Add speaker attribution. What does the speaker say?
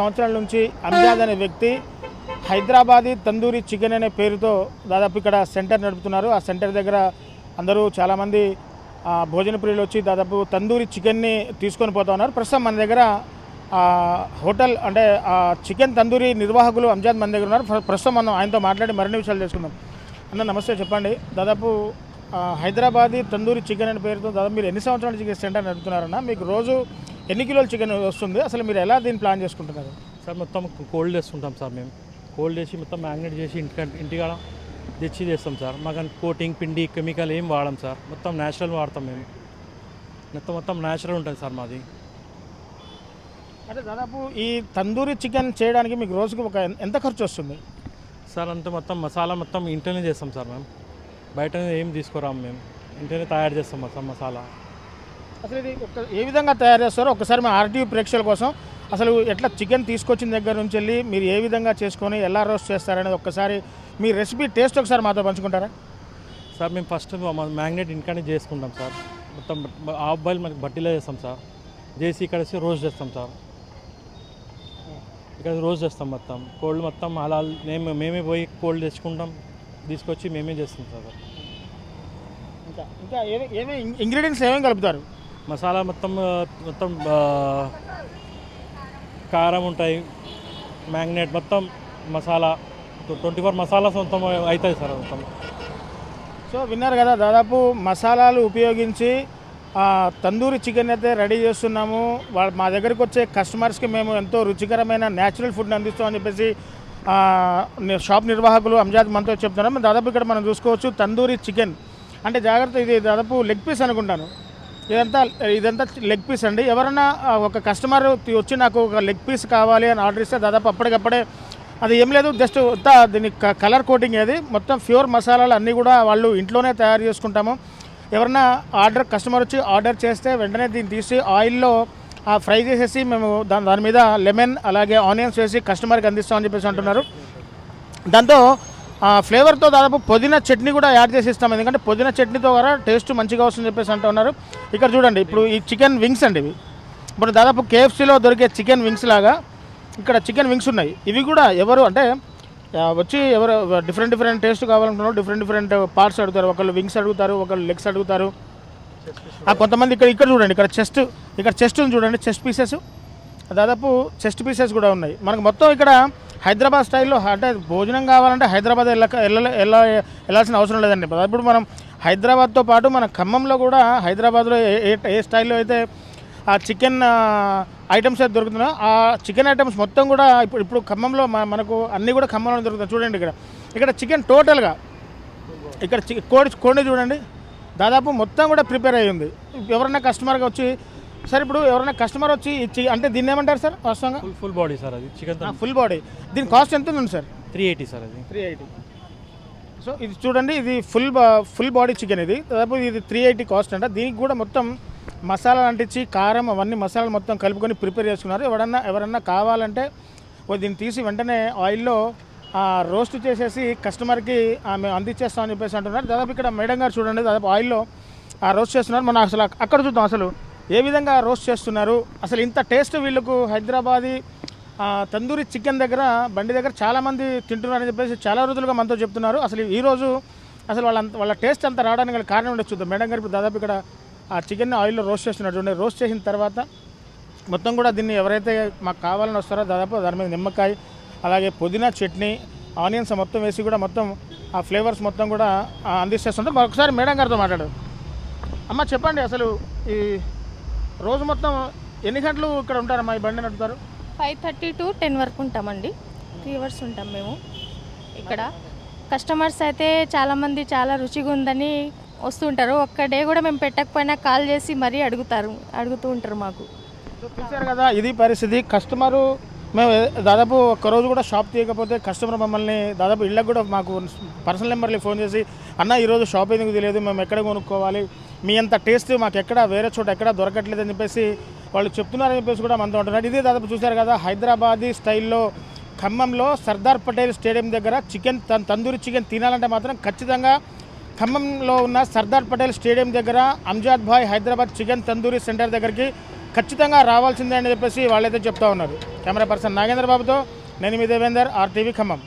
Speaker 1: సంవత్సరాల నుంచి అంజాద్ అనే వ్యక్తి హైదరాబాదీ తందూరి చికెన్ అనే పేరుతో దాదాపు ఇక్కడ సెంటర్ నడుపుతున్నారు. ఆ సెంటర్ దగ్గర అందరూ చాలామంది భోజన ప్రియులు వచ్చి దాదాపు తందూరి చికెన్ని తీసుకొని పోతా ఉన్నారు. ప్రస్తుతం మన దగ్గర హోటల్ అంటే చికెన్ తందూరి నిర్వాహకులు అంజాద్ మన దగ్గర ఉన్నారు. ప్ర- ప్రస్తుతం మనం ఆయనతో మాట్లాడి మరిన్ని విషయాలు తెలుసుకుందాం. అన్న నమస్తే చెప్పండి. దాదాపు హైదరాబాదీ తందూరి చికెన్ అనే పేరుతో దాదాపు మీరు ఎన్ని సంవత్సరాల చికెన్ సెంటర్ నడుపుతున్నారన్న? మీకు రోజు ఎన్ని కిలోల చికెన్ వస్తుంది? అసలు మీరు ఎలా దీన్ని ప్లాన్ చేసుకుంటున్నారు?
Speaker 2: సార్ మొత్తం కోల్డ్ చేస్తుంటాం సార్ మేము. కోల్డ్ చేసి మొత్తం మ్యాగ్నెట్ చేసి ఇంటికి ఇంటికాడ తెచ్చి చేస్తాం సార్. మాకు కోటింగ్ పిండి కెమికల్ ఏం వాడం సార్. మొత్తం న్యాచురల్ వాడతాం మేము. మొత్తం మొత్తం న్యాచురల్ ఉంటుంది సార్ మాది.
Speaker 1: అంటే దాదాపు ఈ తందూరి చికెన్ చేయడానికి మీకు రోజుకి ఒక ఎంత ఖర్చు వస్తుంది?
Speaker 2: సార్ అంతా మొత్తం మసాలా మొత్తం ఇంట్లోనే చేస్తాం సార్ మేము. బయట ఏం తీసుకురాము మేము. ఇంట్లోనే తయారు చేస్తాం మొత్తం మసాలా.
Speaker 1: అసలు ఇది ఒక ఏ విధంగా తయారు చేస్తారో ఒకసారి మా ఆర్టీవీ ప్రేక్షకుల కోసం. అసలు ఎట్లా చికెన్ తీసుకొచ్చిన దగ్గర నుంచి వెళ్ళి మీరు ఏ విధంగా చేసుకొని ఎలా రోస్ట్ చేస్తారనేది ఒక్కసారి మీ రెసిపీ టేస్ట్ ఒకసారి మాతో పంచుకుంటారా?
Speaker 2: సార్ మేము ఫస్ట్ మ్యాగ్నెట్ ఇంటికానే చేసుకుంటాం సార్. మొత్తం హాఫ్ బాయిల్ మనకి బట్టీలో చేస్తాం సార్. చేసి ఇక్కడ రోస్ట్ చేస్తాం సార్. ఇక్కడ రోస్ట్ చేస్తాం మొత్తం. కోల్డ్ మొత్తం అలా మేము మేమే పోయి కోల్డ్ తెచ్చుకుంటాం. తీసుకొచ్చి మేమే చేస్తాం సార్.
Speaker 1: ఇంకా ఇంకా ఏమే ఏమే ఇంగ్రీడియంట్స్ ఏమేమి కలుపుతారు?
Speaker 2: మసాలా మొత్తం మొత్తం కారం ఉంటాయి మ్యాగ్నెట్ మొత్తం మసాలా ట్వంటీ ఫోర్ మసాలా మొత్తం అవుతాయి సార్ మొత్తం.
Speaker 1: సో విన్నారు కదా దాదాపు మసాలాలు ఉపయోగించి తందూరి చికెన్ అయితే రెడీ చేస్తున్నాము. వాళ్ళ మా దగ్గరికి వచ్చే కస్టమర్స్కి మేము ఎంతో రుచికరమైన న్యాచురల్ ఫుడ్ని అందిస్తామని చెప్పేసి షాప్ నిర్వాహకులు అంజాద్ మనతో చెప్తున్నారు. దాదాపు ఇక్కడ మనం చూసుకోవచ్చు తందూరి చికెన్. అంటే జాగ్రత్త ఇది దాదాపు లెగ్ పీస్ అనుకుంటాను. ఇదంతా ఇదంతా లెగ్ పీస్ అండి. ఎవరన్నా ఒక కస్టమర్ వచ్చి నాకు ఒక లెగ్ పీస్ కావాలి అని ఆర్డర్ ఇస్తే దాదాపు అప్పటికప్పుడే అది ఏం లేదు జస్ట్ దీని క- కలర్ కోటింగ్ అది. మొత్తం ప్యూర్ మసాలాలు అన్నీ కూడా వాళ్ళు ఇంట్లోనే తయారు చేసుకుంటాము. ఎవరన్నా ఆర్డర్ కస్టమర్ వచ్చి ఆర్డర్ చేస్తే వెంటనే దీన్ని తీసి ఆయిల్లో ఫ్రై చేసేసి మేము దాని దాని మీద లెమన్ అలాగే ఆనియన్స్ వేసి కస్టమర్కి అందిస్తామని చెప్పేసి అంటున్నారు. దాంతో ఫ్లేవర్తో దాదాపు పుదీనా చట్నీ కూడా యాడ్ చేసి ఇస్తాం. ఎందుకంటే పుదీనా చట్నీతో కూడా టేస్ట్ మంచిగా వస్తుందని చెప్పేసి అంటున్నారు. ఇక్కడ చూడండి ఇప్పుడు ఈ చికెన్ వింగ్స్ అండి ఇవి. ఇప్పుడు దాదాపు కేఎఫ్సీలో దొరికే చికెన్ వింగ్స్ లాగా ఇక్కడ చికెన్ వింగ్స్ ఉన్నాయి. ఇవి కూడా ఎవరు అంటే వచ్చి ఎవరు డిఫరెంట్ డిఫరెంట్ టేస్ట్ కావాలనుకున్నారు డిఫరెంట్ డిఫరెంట్ పార్ట్స్ అడుగుతారు. ఒకళ్ళు వింగ్స్ అడుగుతారు ఒకళ్ళు లెగ్స్ అడుగుతారు. ఆ, కొంతమంది ఇక్కడ ఇక్కడ చూడండి ఇక్కడ చెస్ట్ ఇక్కడ చెస్ట్ చూడండి చెస్ట్ పీసెస్. దాదాపు చెస్ట్ పీసెస్ కూడా ఉన్నాయి. మనకు మొత్తం ఇక్కడ హైదరాబాద్ స్టైల్లో అంటే భోజనం కావాలంటే హైదరాబాద్ వెళ్ళక వెళ్ళ వెళ్ళ వెళ్ళాల్సిన అవసరం లేదండి. ఇప్పుడు మనం హైదరాబాద్తో పాటు మన ఖమ్మంలో కూడా హైదరాబాద్లో ఏ ఏ- స్టైల్లో అయితే ఆ చికెన్ ఐటమ్స్ అయితే దొరుకుతున్నాయో ఆ చికెన్ ఐటమ్స్ మొత్తం కూడా ఇప్పుడు ఇప్పుడు ఖమ్మంలో మనకు అన్నీ కూడా ఖమ్మంలో దొరుకుతాయి. చూడండి ఇక్కడ. ఇక్కడ చికెన్ టోటల్గా ఇక్కడ చి- కోడి కోడి చూడండి. దాదాపు మొత్తం కూడా ప్రిపేర్ అయ్యింది ఎవరైనా కస్టమర్గా వచ్చి సార్ ఇప్పుడు ఎవరైనా కస్టమర్ వచ్చి ఇచ్చి అంటే దీన్ని ఏమంటారు సార్ వాస్తవంగా?
Speaker 2: ఫుల్ బాడీ సార్ అది చికెన్
Speaker 1: ఫుల్ బాడీ. దీని కాస్ట్ ఎంత ఉంది సార్?
Speaker 2: త్రీ ఎయిటీ సార్ అది.
Speaker 1: Three eighty. సో ఇది చూడండి ఇది ఫుల్ ఫుల్ బాడీ చికెన్ ఇది. దాదాపు ఇది త్రీ ఎయిటీ కాస్ట్ అంట. దీనికి కూడా మొత్తం మసాలాలు అంటించి కారం అవన్నీ మసాలాలు మొత్తం కలుపుకొని ప్రిపేర్ చేసుకున్నారు. ఎవరన్నా ఎవరన్నా కావాలంటే దీన్ని తీసి వెంటనే ఆయిల్లో రోస్ట్ చేసేసి కస్టమర్కి మేము అందించేస్తామని చెప్పేసి అంటున్నారు. దాదాపు ఇక్కడ మేడం గారు చూడండి దాదాపు ఆయిల్లో రోస్ట్ చేస్తున్నారు. మనం అసలు అక్కడ చూద్దాం అసలు. ఏ విధంగా రోస్ట్ చేస్తున్నారు? అసలు ఇంత టేస్ట్ వీళ్ళకు హైదరాబాదీ తందూరి చికెన్ దగ్గర బండి దగ్గర చాలామంది తింటున్నారని చెప్పేసి చాలా రోజులుగా మనతో చెప్తున్నారు. అసలు ఈరోజు అసలు వాళ్ళ వాళ్ళ టేస్ట్ అంతా రావడానికి గల కారణం ఉండొచ్చు చూద్దాం. మేడం గారు ఇప్పుడు దాదాపు ఇక్కడ ఆ చికెన్ ఆయిల్లో రోస్ట్ చేస్తున్నారు. చూడండి రోస్ట్ చేసిన తర్వాత మొత్తం కూడా దీన్ని ఎవరైతే మాకు కావాలని వస్తారో దాదాపు దాని మీద నిమ్మకాయ అలాగే పుదీనా చట్నీ ఆనియన్స్ మొత్తం వేసి కూడా మొత్తం ఆ ఫ్లేవర్స్ మొత్తం కూడా అందిస్తేస్తుంటే మరొకసారి మేడం గారితో మాట్లాడు అమ్మ చెప్పండి అసలు ఈ రోజు మొత్తం ఎన్ని గంటలు ఇక్కడ ఉంటారమ్మా ఈ బండి నడుపుతారు?
Speaker 3: ఫైవ్ థర్టీ టు టెన్ వరకు ఉంటామండి. త్రీ అవర్స్ ఉంటాం మేము ఇక్కడ. కస్టమర్స్ అయితే చాలామంది చాలా రుచిగా ఉందని వస్తుంటారు ఒక్క డే కూడా మేము పెట్టకపోయినా కాల్ చేసి మరీ అడుగుతారు అడుగుతూ ఉంటారు మాకు.
Speaker 1: చూశారు కదా ఇది పరిస్థితి. కస్టమరు మేము దాదాపు ఒక్కరోజు కూడా షాప్ తీయకపోతే కస్టమర్ మమ్మల్ని దాదాపు ఇళ్ళకి కూడా మాకు పర్సనల్ నెంబర్లు ఫోన్ చేసి అన్న ఈరోజు షాప్ ఎందుకు తెలియదు మేము ఎక్కడ కొనుక్కోవాలి? మీ అంత టేస్ట్ మాకు ఎక్కడ వేరే చోట ఎక్కడ దొరకట్లేదు అని చెప్పేసి వాళ్ళు చెప్తున్నారని చెప్పేసి కూడా మనతో ఉంటున్నారు. ఇదే దాదాపు చూశారు కదా హైదరాబాదీ స్టైల్లో ఖమ్మంలో సర్దార్ పటేల్ స్టేడియం దగ్గర చికెన్ తందూరి చికెన్ తినాలంటే మాత్రం ఖచ్చితంగా ఖమ్మంలో ఉన్న సర్దార్ పటేల్ స్టేడియం దగ్గర అంజాద్ భాయ్ హైదరాబాద్ చికెన్ తందూరి సెంటర్ దగ్గరికి ఖచ్చితంగా రావాల్సిందే అని చెప్పేసి వాళ్ళైతే చెప్తా ఉన్నారు. కెమెరా పర్సన్ నాగేంద్ర బాబుతో నేను మీ దేవేందర్ ఆర్టీవీ ఖమ్మం.